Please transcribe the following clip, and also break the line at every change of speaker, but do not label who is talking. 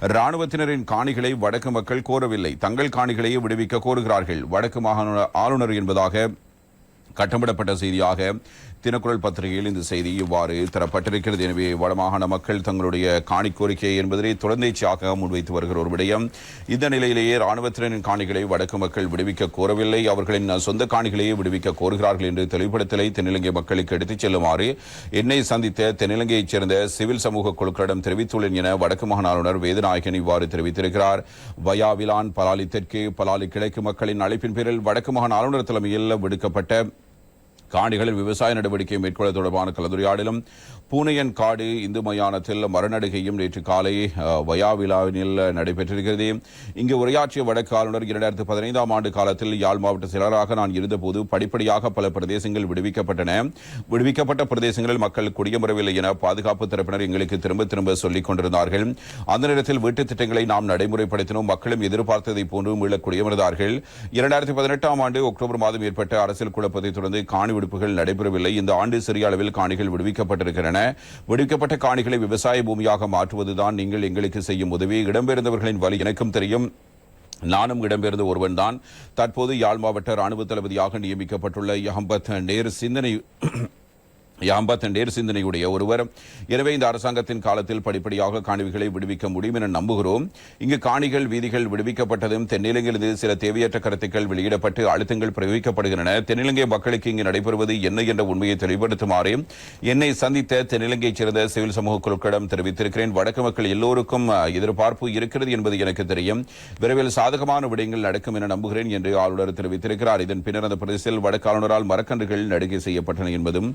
ராணுவத்தினரின் காணிகளை வடக்கு மக்கள் கோரவில்லை. தங்கள் காணிகளையே விடுவிக்க கோருகிறார்கள். வடக்கு மாகாண ஆளுநர் என்பதாக கட்டமிடப்பட்ட செய்தியாக தினக்குரல் பத்திரிகையில் இந்த செய்தி இவ்வாறு தரப்பட்டிருக்கிறது. எனவே வடமாகாண மக்கள் தங்களுடைய காணி கோரிக்கை என்பதை தொடர்ந்தேச்சியாக முன்வைத்து வருகிற ஒரு விடயம். இந்த நிலையிலேயே ராணுவத்தினரின் காணிகளை வடக்கு மக்கள் விடுவிக்க கோரவில்லை. அவர்களின் சொந்த காணிகளையே விடுவிக்க கோருகிறார்கள் என்று தெளிவுபடுத்தலை தென்னிலங்கை மக்களுக்கு எடுத்துச் செல்லுமாறு என்னை சந்தித்த தென்னிலங்கையைச் சேர்ந்த சிவில் சமூக குழுக்களிடம் தெரிவித்துள்ளேன் என வடக்கு மாகாண ஆளுநர் வேதநாயகன் இவ்வாறு தெரிவித்திருக்கிறார். வயாவிலான் பலாலி தெற்கு பலாலி கிழக்கு மக்களின் அழைப்பின் பேரில் வடக்கு மாகாண ஆளுநர் தலைமையில் விடுக்கப்பட்ட காணிகளில் விவசாய நடவடிக்கை மேற்கொள்ள தொடர்பான கலந்துரையாடலும் பூனையன் காடு இந்து மயானத்தில் மரநடுகையும் நேற்று காலை அஹ், வயாவிலாவினில் நடைபெற்றிருக்கிறது. இங்கு உரையாற்றிய வடக்கு ஆளுநர் இரண்டாயிரத்து பதினைந்தாம் ஆண்டு காலத்தில் யாழ் மாவட்ட செயலராக நான் இருந்தபோது படிப்படியாக பல பிரதேசங்கள் விடுவிக்கப்பட்டன. விடுவிக்கப்பட்ட பிரதேசங்களில் மக்கள் குடியமரவில்லை என பாதுகாப்பு தரப்பினர் எங்களுக்கு திரும்ப திரும்ப சொல்லிக் கொண்டிருந்தார்கள். அந்த நேரத்தில் வீட்டுத் திட்டங்களை நாம் நடைமுறைப்படுத்தினோம். மக்களும் எதிர்பார்த்ததை போன்று மீள குடியமர்ந்தார்கள். இரண்டாயிரத்தி பதினெட்டாம் ஆண்டு அக்டோபர் மாதம் ஏற்பட்ட அரசியல் குழப்பத்தை தொடர்ந்து காணி விடுப்புகள் நடைபெறவில்லை. இந்த ஆண்டு சிறிய அளவில் காணிகள் விடுவிக்கப்பட்டிருக்கின்றன. விடுவிக்கப்பட்ட காணிகளை விவசாய பூமியாக மாற்றுவதுதான் நீங்கள் எங்களுக்கு செய்யும் உதவி. இடம்பெயர்ந்தவர்களின் வழி எனக்கும் தெரியும். நானும் இடம்பெயர்ந்த ஒருவன் தான். தற்போது யாழ் மாவட்ட ராணுவ தளபதியாக நியமிக்கப்பட்டுள்ள அஹம்பத் நேர் சிந்தனை யாம்பத் நேர் சிந்தனையுடைய ஒருவர். எனவே இந்த அரசாங்கத்தின் காலத்தில் படிப்படியாக காணிகளை விடுவிக்க முடியும் என நம்புகிறோம். இங்கு காணிகள் வீதிகள் விடுவிக்கப்பட்டதும் தென்னிலங்கையிலிருந்து சில தேவையற்ற கருத்துக்கள் வெளியிடப்பட்டு அழுத்தங்கள் பிரயோகிக்கப்படுகின்றன. தென்னிலங்கை மக்களுக்கு இங்கு நடைபெறுவது என்ன என்ற உண்மையை தெளிவுபடுத்துமாறு என்னை சந்தித்த தென்னிலங்கையைச் சேர்ந்த சிவில் சமூக குழுக்களிடம் தெரிவித்திருக்கிறேன். வடக்கு மக்கள் எல்லோருக்கும் எதிர்பார்ப்பு இருக்கிறது என்பது எனக்கு தெரியும். விரைவில் சாதகமான விடயங்கள் நடக்கும் என நம்புகிறேன் என்று ஆளுநர் தெரிவித்திருக்கிறார். இதன் பின்னர் அந்த பிரதேசத்தில் வடக்கு ஆளுநரால் மரக்கன்றுகள் நடுகை செய்யப்பட்டன என்பதும்